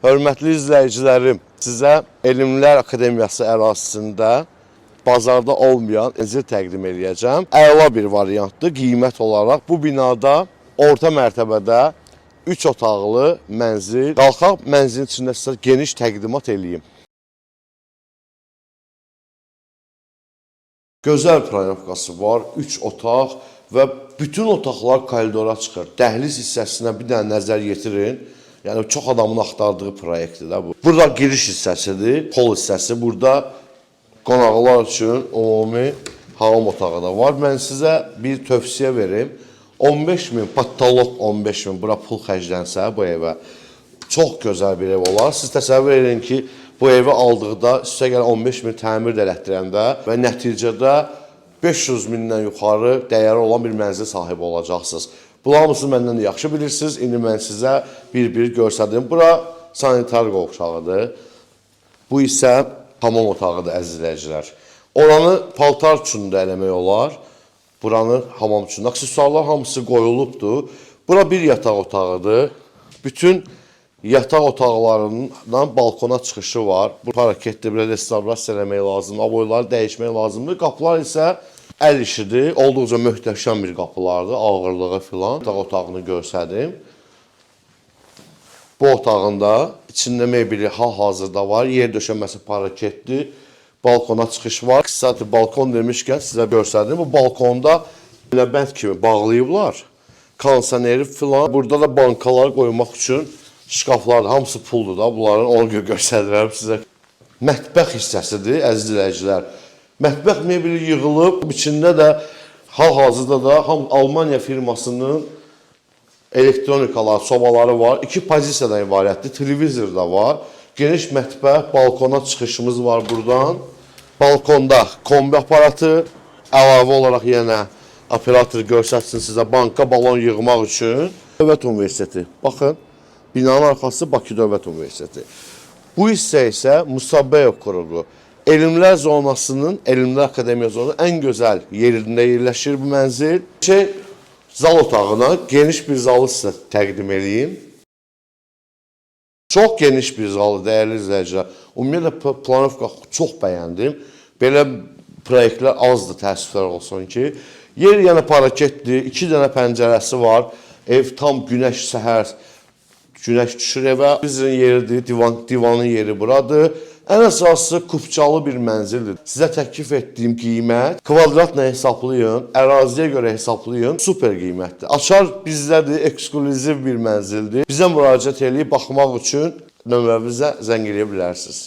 Hörmətli izləyicilərim, sizə Elmlər Akademiyası ərazisində bazarda olmayan zil təqdim eləyəcəm. Əla bir variantdır qiymət olaraq. Bu binada orta mərtəbədə 3 otaqlı mənzil. Qalxaq mənzilin içində sizə geniş təqdimat eləyim. Gözəl pronovkası var, 3 otaq və bütün otaqlar koridora çıxır. Dəhliz hissəsinə bir dənə nəzər yetirin. Yəni çox adamın axtardığı proyektdir də bu. Burada giriş hissəsidir, pol hissəsi. Burada qonaqlar üçün ümumi hamam otağı da var. Mən sizə bir tövsiyə verim. 15 min, patolog 15 min, bura pul xərclənsə bu evə çox gözəl bir ev olar. Siz təsəvvür edin ki, bu evi aldıqda sizə gələ 15 min təmir də elətdirəndə və nəticədə 500 mindən yuxarı dəyəri olan bir mənzil sahibi olacaqsınız. Bunların hamısını məndən də yaxşı bilirsiniz. İndi mən sizə bir-bir göstərdim. Bura sanitar qovşağıdır. Bu isə hamam otağıdır əzizləyicilər. Oranı paltar üçün də eləmək olar. Buranı hamam üçün. Aksesuarlar hamısı qoyulubdur. Bura bir yataq otağıdır. Bütün yataq otaqlarından balkona çıxışı var. Bu hareketli bir restavrasiya eləmək lazımdır. Aboyları dəyişmək lazımdır. Qapılar isə əl işidir. Olduqca möhtəşəm bir qapılardır. Ağırlığı filan. Yataq otağını görsədim. Bu otağında içində mebeli hal-hazırda var. Yer döşəməsi paraketli. Balkona çıxış var. Kısaca balkon demişkən sizə göstərdim. Bu balkonda belə bənd kimi bağlayıblar. Kondisioneri filan. Burada da bankalar qoymaq üçün şkaflar hamısı puldur da. Bunların onu gö- göstərirəm sizə. Mətbəx hissəsidir əziz izləyicilər. Mətbəx mebeli yığılıb. İçində də hal-hazırda da ham Almaniya firmasının elektronikalar, sobaları var. İki pozisiyadan ibarətdir. Televizor da var. Geniş mətbəx, balkona çıxışımız var buradan. Balkonda kombi aparatı, əlavə olaraq yenə operator göstərsin sizə banka balon yığmaq üçün. Dövlət Universiteti. Baxın, binanın arxası Bakı Dövlət Universiteti. Bu hissə isə Musabeyev qrupu. Elmlər zonasının, Elmlər Akademiya zonunun ən gözəl yerində yerləşir bu mənzil. Şey, zal otağına geniş bir zalı sizə təqdim edeyim. Çox geniş bir zalı, dəyərli izləyicilər. Ümumiyyətlə planovka çox bəyəndim. Belə proyektlər azdır, təəssüflər olsun ki. Yer yenə paraketdir, iki dənə pəncərəsi var. Ev tam günəş səhər günəş düşür evə. Bizim yeridir, divan divanın yeri buradır. Ən əsası kupçalı bir mənzildir. Sizə təklif etdiyim qiymət kvadratla hesablayın, əraziyə görə hesablayın. Super qiymətdir. Açar bizdədir, ekskluziv bir mənzildir. Bizə müraciət edib baxmaq üçün nömrəmizə zəng edə bilərsiniz.